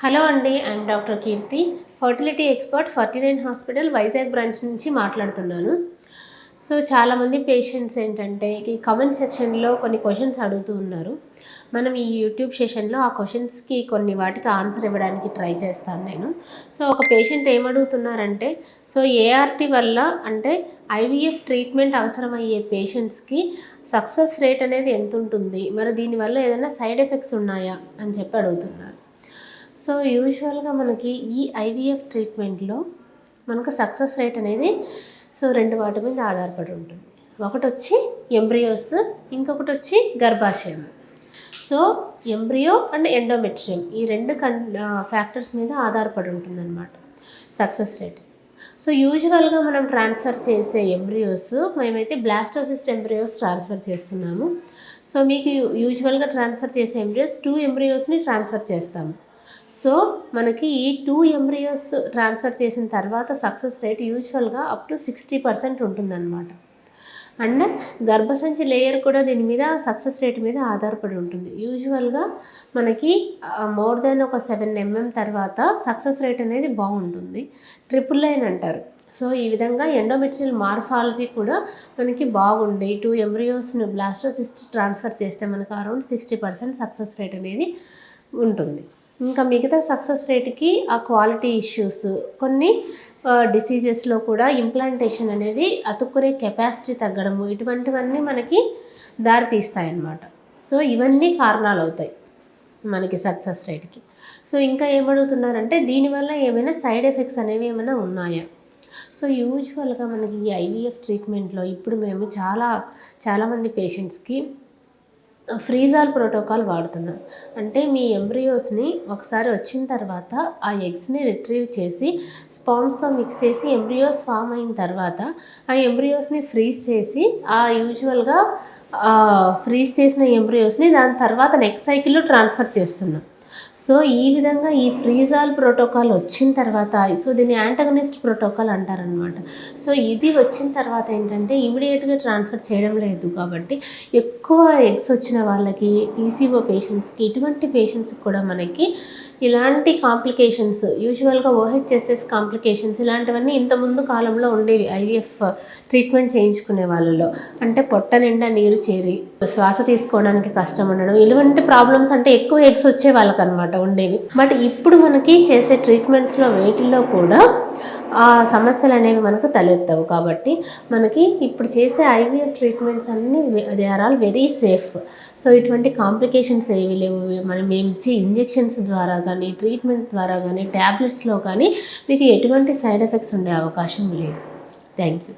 Hello అండి I'm doctor Keerthi fertility expert forty nine hospital Vizag branch నుంచి మాట్లాడుతున్నాను. So చాలామంది పేషెంట్స్ ఏంటంటే ఈ కమెంట్ సెక్షన్లో కొన్ని క్వశ్చన్స్ అడుగుతూ ఉన్నారు. మనం ఈ యూట్యూబ్ సెషన్లో ఆ క్వశ్చన్స్కి కొన్ని వాటికి ఆన్సర్ ఇవ్వడానికి ట్రై చేస్తాను నేను. సో ఒక పేషెంట్ ఏమడుగుతున్నారంటే సో ఏఆర్టీ వల్ల అంటే ఐవీఎఫ్ ట్రీట్మెంట్ అవసరమయ్యే పేషెంట్స్కి సక్సెస్ రేట్ అనేది ఎంత ఉంటుంది మరి దీనివల్ల ఏదైనా సైడ్ ఎఫెక్ట్స్ ఉన్నాయా? అని చెప్పి అడుగుతున్నారు. సో యూజువల్గా మనకి ఈ ఐవీఎఫ్ ట్రీట్మెంట్లో మనకు సక్సెస్ రేట్ అనేది సో రెండు వాటి మీద ఆధారపడి ఉంటుంది. ఒకటి వచ్చి ఎంబ్రియోస్ ఇంకొకటి వచ్చి గర్భాశయం. సో ఎంబ్రియో అండ్ ఎండోమెట్రియం ఈ రెండు కన్ ఫ్యాక్టర్స్ మీద ఆధారపడి ఉంటుందన్నమాట సక్సెస్ రేట్ సో యూజువల్గా మనం ట్రాన్స్ఫర్ చేసే ఎంబ్రియోస్ మేమైతే బ్లాస్టోసిస్ట్ ఎంబ్రియోస్ ట్రాన్స్ఫర్ చేస్తున్నాము. సో మీకు యూజువల్గా ట్రాన్స్ఫర్ చేసే ఎంబ్రియోస్ టూ ఎంబ్రియోస్ని ట్రాన్స్ఫర్ చేస్తాము. సో మనకి ఈ టూ ఎంబ్రియోస్ ట్రాన్స్ఫర్ చేసిన తర్వాత సక్సెస్ రేట్ యూజువల్గా అప్ టు సిక్స్టీ పర్సెంట్ ఉంటుందన్నమాట. అండ్ గర్భసంచి లేయర్ కూడా దీని మీద సక్సెస్ రేట్ మీద ఆధారపడి ఉంటుంది. యూజువల్గా మనకి మోర్ దెన్ ఒక సెవెన్ ఎంఎం mm తర్వాత సక్సెస్ రేట్ అనేది బాగుంటుంది. ట్రిపుల్ లైన్ అంటారు. సో ఈ విధంగా ఎండోమెటీరియల్ మార్ఫాలజీ కూడా మనకి బాగుండి టూ ఎంబ్రియోస్ను బ్లాస్టోసిస్ట్ ట్రాన్స్ఫర్ చేస్తే మనకు around sixty percent success rate అనేది ఉంటుంది. ఇంకా మిగతా సక్సెస్ రేట్కి ఆ క్వాలిటీ ఇష్యూస్ కొన్ని డిసీజెస్లో కూడా ఇంప్లాంటేషన్ అనేది అతుక్కునే కెపాసిటీ తగ్గడము ఇటువంటివన్నీ మనకి దారితీస్తాయి అన్నమాట సో ఇవన్నీ కారణాలు అవుతాయి మనకి సక్సెస్ రేట్కి. సో ఇంకా ఏమడుగుతున్నారంటే దీనివల్ల ఏమైనా సైడ్ ఎఫెక్ట్స్ అనేవి ఏమైనా ఉన్నాయా? సో యూజువల్గా మనకి ఈ ఐవీఎఫ్ ట్రీట్మెంట్లో ఇప్పుడు మేము చాలా చాలామంది పేషెంట్స్కి ఫ్రీజాల్ ప్రోటోకాల్ వాడుతున్నాం. అంటే మీ ఎంబ్రియోస్ని ఒకసారి వచ్చిన తర్వాత ఆ ఎగ్స్ని రిట్రీవ్ చేసి స్పామ్స్తో మిక్స్ చేసి ఎంబ్రియోస్ ఫామ్ అయిన తర్వాత ఆ ఎంబ్రియోస్ని ఫ్రీజ్ చేసి ఆ యూజువల్గా ఫ్రీజ్ చేసిన ఎంబ్రియోస్ని దాని తర్వాత నెక్స్ట్ సైకిల్లో ట్రాన్స్ఫర్ చేస్తున్నాం. సో ఈ విధంగా ఈ ఫ్రీజాల్ ప్రోటోకాల్ వచ్చిన తర్వాత సో దీన్ని యాంటగనిస్ట్ ప్రోటోకాల్ అంటారనమాట సో ఇది వచ్చిన తర్వాత ఏంటంటే ఇమీడియట్గా ట్రాన్స్ఫర్ చేయడం లేదు కాబట్టి ఎక్కువ ఎగ్స్ వచ్చిన వాళ్ళకి పీసీఓ పేషెంట్స్కి ఇటువంటి పేషెంట్స్కి కూడా మనకి ఇలాంటి కాంప్లికేషన్స్ యూజువల్గా ఓహెచ్ఎస్ఎస్ కాంప్లికేషన్స్ ఇలాంటివన్నీ ఇంతకుముందు కాలంలో ఉండేవి ఐవీఎఫ్ ట్రీట్మెంట్ చేయించుకునే వాళ్ళలో. అంటే పొట్ట నిండా నీరు చేరి శ్వాస తీసుకోవడానికి కష్టం ఉండడం ఇలాంటి ప్రాబ్లమ్స్ అంటే ఎక్కువ ఎగ్స్ వచ్చే వాళ్ళకి అనమాట ఉండేవి. బట్ ఇప్పుడు మనకి చేసే ట్రీట్మెంట్స్లో వేటిల్లో కూడా ఆ సమస్యలు అనేవి మనకు తలెత్తవు. కాబట్టి మనకి ఇప్పుడు చేసే ఐవీఎఫ్ ట్రీట్మెంట్స్ అన్నీ they are all very safe. So ఇటువంటి కాంప్లికేషన్స్ ఏవి లేవు. మనం మేము ఇచ్చే ఇంజెక్షన్స్ ద్వారా కానీ ట్రీట్మెంట్ ద్వారా కానీ ట్యాబ్లెట్స్లో కానీ మీకు ఎటువంటి సైడ్ ఎఫెక్ట్స్ ఉండే అవకాశం లేదు. Thank you